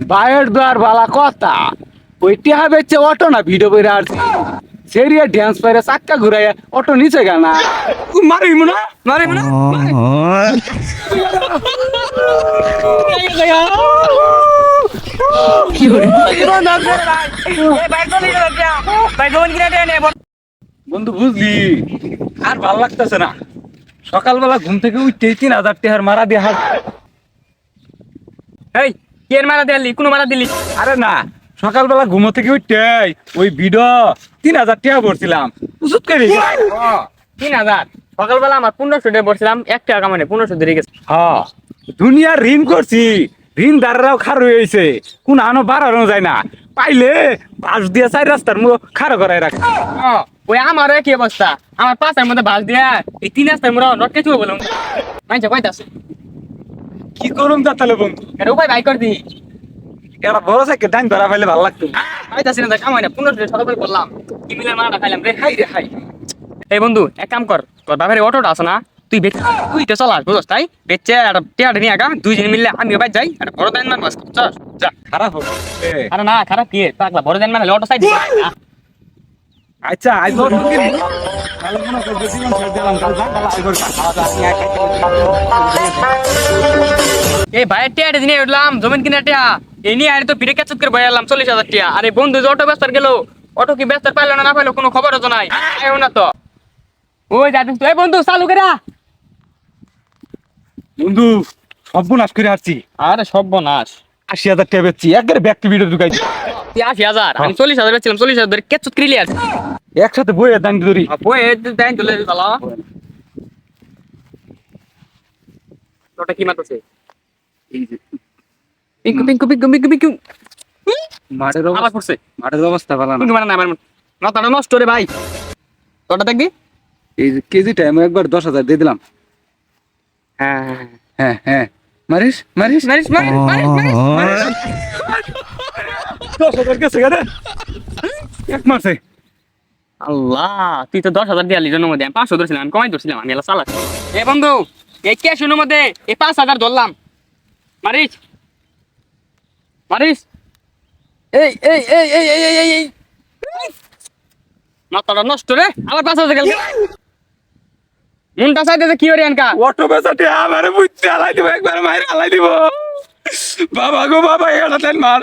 বায়ের দুয়ার বালা কথা। ওই টিহা বেচে অটো না ভিডিও করে আর সেরিয়া ড্যান্স পাইরে চাক্কা ঘুরাইয়া অটো নিচে গানা মারি না মারি না। বন্ধু বুঝলি? আর ভালো লাগতেছে না। সকালবেলা ঘুম থেকে উঠতেই তিন হাজার টিহার মারা দিয়ে হাত এই কে মারা দিলি? কোনো মারা দিলি? আরে না সকালবেলা ঘুমো থেকে উঠতে ওই ভিডিও তিন হাজার টাকা ভরছিলাম। উচুত করে তিন হাজার। সকালবেলা আমার পনেরোশো টাকা পড়ছিলাম এক টাকা পনেরোশো দিয়ে গেছে। হ্যাঁ দুনিয়ার ঋণ করছি ঋণ দাররাও খার হয়েছে কোন আনো বাড়ানো যায় না। পাইলে বাস দিয়ে চাই রাস্তার মুখ খাড়ো করাই রাখে। ওই আমারও একই অবস্থা। আমার পাঁচটার মধ্যে বাস দিয়া এই তিন রাস্তার মধ্যে রটকে চুবে বলুন মাইছে কয়তাছে কি করুন তা তাহলে বন্ধু? এটা উপায় বাই কর দি। এটা বড় সাইকেল ডাইন ধরা পাইলে ভালো লাগতো। পাইতাছি না কামাই না পনেরোশো টাকা সকালবেলা করলাম। ইমিলের মারাটা খাইলাম রে খাই রে খাই এই বন্ধু এক কাম কর তোর বাপের অটোটা আছে না তুই বেচ তুই তো চালাস বুঝস তাই? বেচে একটা টেয়াটা নিয়ে আগা দুইজন মিললে আমি বাইর যাই একটা বড় দান মার বাস চল যা। খারাপ হবে। আরে না খারাপ কি? পাগলা বড় দান মানে অটো সাইড আচ্ছা আজ মনে যা এই ভাইয়ের উঠলাম জমিন কিনা টিয়া নিয়ে আর তো ক্যাচত করে বয়ালাম চল্লিশ হাজার টিয়া। আরে বন্ধু যে অটো ব্যস্ত গেল অটো কি ব্যস্ত পাইলো না না পাইলো কোনো খবর তো নাই। এও না তো। ওই তো এই বন্ধু চালু করে বন্ধু সর্বনাশ করে আসছি। আরে সর্বনাশ। আশি হাজার টাকা বেচছি একবারে ব্যাক টু ভিডিও ঢুকাই তুই আশি হাজার আমি চল্লিশ হাজার বেচছিলাম চল্লিশ হাজার ক্যাচত ক্রিলিয়ার একসাথে বইয়ের দাম ধরি। বই দেন চলে। ভালো ওটা কি মারতেছে? পিঙ্কু পিঙ্কু পিঙ্কু পিঙ্কু পিঙ্কু। মাঠের আবার অবস্থা পড়ছে। মাঠের অবস্থা ভালো না। পিঙ্কু মানে না আমার মাথাটা নষ্ট রে ভাই। দেখবি? এই যে কেজিটা আমি একবার দশ হাজার দিয়ে দিলাম। হ্যাঁ হ্যাঁ হ্যাঁ। মারিস মারিস। মারিস মারিস মারিস মারিস। দশ হাজার গেছে এক মাসে। আল্লাহ তুই তো দশ হাজার দিয়ালি জন্য মধ্যে পাঁচশো ধরছিলাম আমি কমাই ধরছিলাম আমি এলা এ বন্ধু এই কে শুনো মধ্যে এই পাঁচ হাজার ধরলাম। মারিস মারিস এই এই এই এই এই এই এই। মাথাটা নষ্ট রে আবার পাঁচ হাজার গেল। মনটা চাইতেছে কি এনকা? অটো বেচাটি আমারে বুঝতে আলাই দিব একবার মাইরে আলাই দিব। বাবা গো বাবা এটা মার।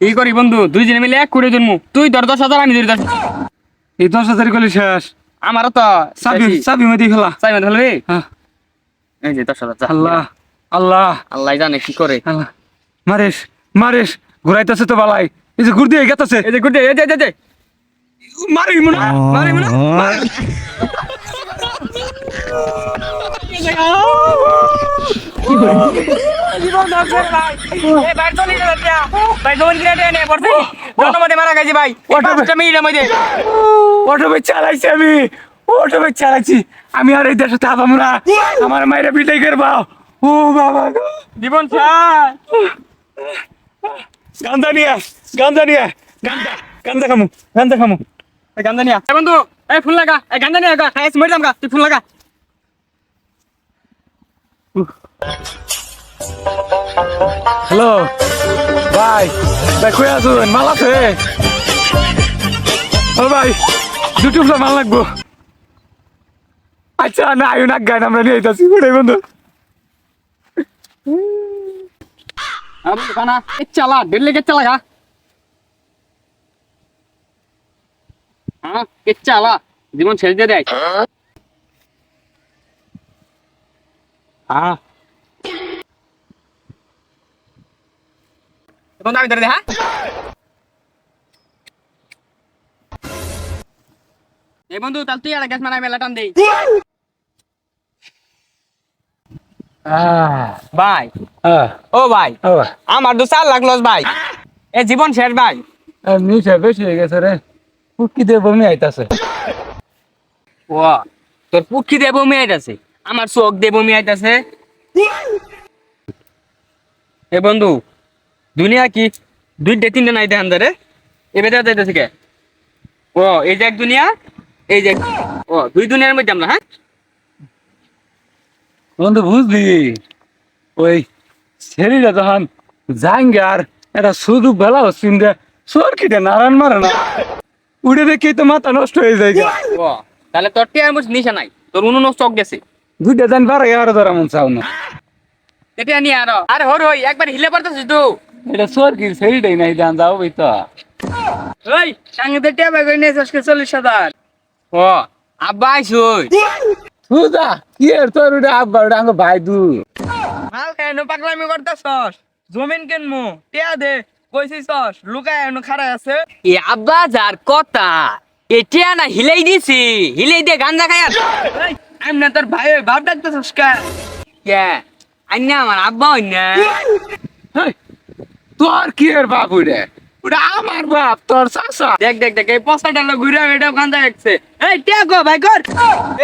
এই করি বন্ধু দুই জনে মিলে এক করে জন্মু। তুই ধর দশ হাজার আমি ধরি দশ। এই দশ হাজার করলে শেষ। আমারও তো চাবি চাবি মধ্যে খেলা। চাই মানে হলো হ্যাঁ। এই যে দশ হাজার আল্লাহ আল্লাহ। আল্লাহ জানে কি করে। আল্লাহ। মারিস মারিস। ঘুরাইতেছে তো বালাই। এই যে ঘুর দিয়ে গেতেছে। এই যে যে এই যে, এই যে। মারি মনে মারি মনে। মারা গেছি ভাই চালাইছি আমি চালাইছি। আর এই দেশে থাকব না। আমার মায়েরা বিদায় করবা ও বাবা জীবন স্যার গান্দা নিয়ে গান্দা নিয়ে গান্দা গান্দা খামু গান্দা খামু। গান্দা নিয়া বন্ধু এই ফুল লাগা এই গান্দা নিয়া গা। মরিলাম গা তুই ফুল লাগা। হ্যালো ভাই ভাই আছো? মাল আছে। ভাই, দুটো মাল লাগবো। আচ্ছা না, আয়ু না গান আমরা নিয়ে আইতাছি। ওটাই বন্ধু। চালা দিল্লি কে চালা হ্যাঁ কে চালা, জীবন ছেড়ে দিয়ে দেয় হ্যাঁ। এখন আমি ধরে হ্যাঁ? এই বন্ধু তাহলে তুই আর গ্যাস মারাই মেলা টান দেই। ভাই। ও ভাই আমার দু চার লাখ লস ভাই। এ জীবন শেষ ভাই। নিচে বেশি হয়ে গেছে রে। পুটকি দিয়ে বমি আইতাছে। ও তোর পুক্ষি দিয়ে বমি আইতাছে। আমার চোখ দিয়ে বমি আইতাছে। এ বন্ধু দুনিয়া কি? দুইটা তিনটা নাই দেখান রে এ দেখা যাইতেছে কে? ও এই যে এক দুনিয়া এই যে ও দুই দুনিয়ার মধ্যে আমরা হ্যাঁ? বন্ধু বুঝলি? ওই ছেলেটা যাঙ্গে আর এটা শুধু বেলা হচ্ছিন রে সরকিটা নারায়ণ মারে না উড়ে দেখি তো মাথা নষ্ট হয়ে যায়। ও তাহলে তোর মধ্যে নিশা নাই তোর উনুন চোখ গেছে। দুইটা দিন বাড়াই আর ধরা মন চাও না। এটা নিয়ে আরও আরে হর হই একবার হিলে পড়তেছিস তো। এটা সরকির ছেলেটাই নাই দান যাও বই তো ওই সঙ্গে তো টিয়া বাগই নিয়ে আজকে চল্লিশ হাজার? ও আব্বা আইসুই। তুই কি আর তোর ওটা আব্বা ওটা আঙ্গ ভাই দু। মাল কেন পাগলামি করতেছস। জমিন কেনমু টিয়া দে কইছিস লুকায় এনো খাড়াই আছে। এ আব্বা যার কথা এটা না হিলাই দিছি হিলাই দিয়ে গাঞ্জা এই, আমি না তোর ভাই ওই বাপ ডাকতেছস কে আমার আব্বা হই না তোর কি আর বাপ ওটা ওটা আমার বাপ তোর চাষা দেখ দেখ দেখ এই পচাটা লোক ঘুরে এটা গাঞ্জা খাচ্ছে এই গো ভাই কর।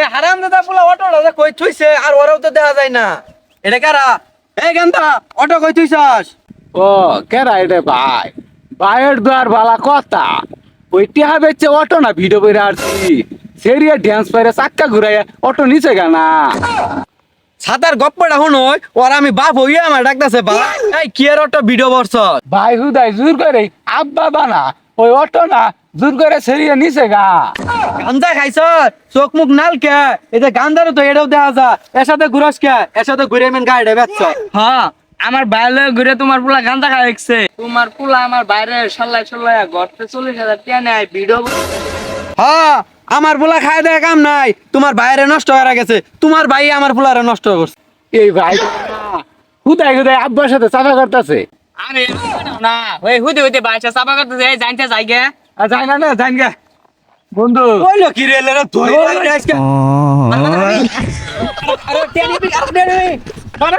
এ হারাম দাদা পোলা অটো দাদা কই থুইছে? আর ওরাও তো দেখা যায় না। এটা কারা? এই গান্দা অটো কই থুইছস? ও কেরা এটা ভাই? ভাইয়ের দ্বার বালা কথা। ওই টিহা বেচে অটো না ভিডিও করে আসছি। সেরিয়া ড্যান্স পাইরে চাক্কা ঘুরাইয়া অটো নিচে গানা। সাতার গপ্পটা শুনই ওর আমি বাপ হইয়া আমার ডাকতেছে বা এই কি আর অটো ভিডিও বর্ষ ভাই হুদাই জোর করে আব্বা বানা ওই অটো না জোর করে সেরিয়া নিচে গা। গান্দা খাইছ? চোখ মুখ নাল কে? এই যে গান্দারও তো এটাও দেখা যা। এর সাথে ঘুরস কে? এর সাথে ঘুরে মেন গাড়ি বেচছ। হ্যাঁ আমার বাইরে ঘুরে তোমার পুলা গান্দা খাই দেখছে। তোমার পুলা আমার বাইরে সাল্লাই সাল্লাই ঘরতে চল্লিশ হাজার টিয়া নেয় ভিডিও হ্যাঁ আমার পোলা খায় দেয় কাম নাই। তোমার বাইরে নষ্ট হয়ে গেছে। তোমার ভাই আমার পোলারে নষ্ট করছে। এই ভাই হুদাই হুদাই আব্বার সাথে চাপা করতেছে। আরে না ওই হুদে হুদে বাইসা চাপা করতেছে এই জানতে যাই গে। যাই না না যাই গা। বন্ধু কইলো কি রে লেরা ধরে আজকে আরে টেনি আরে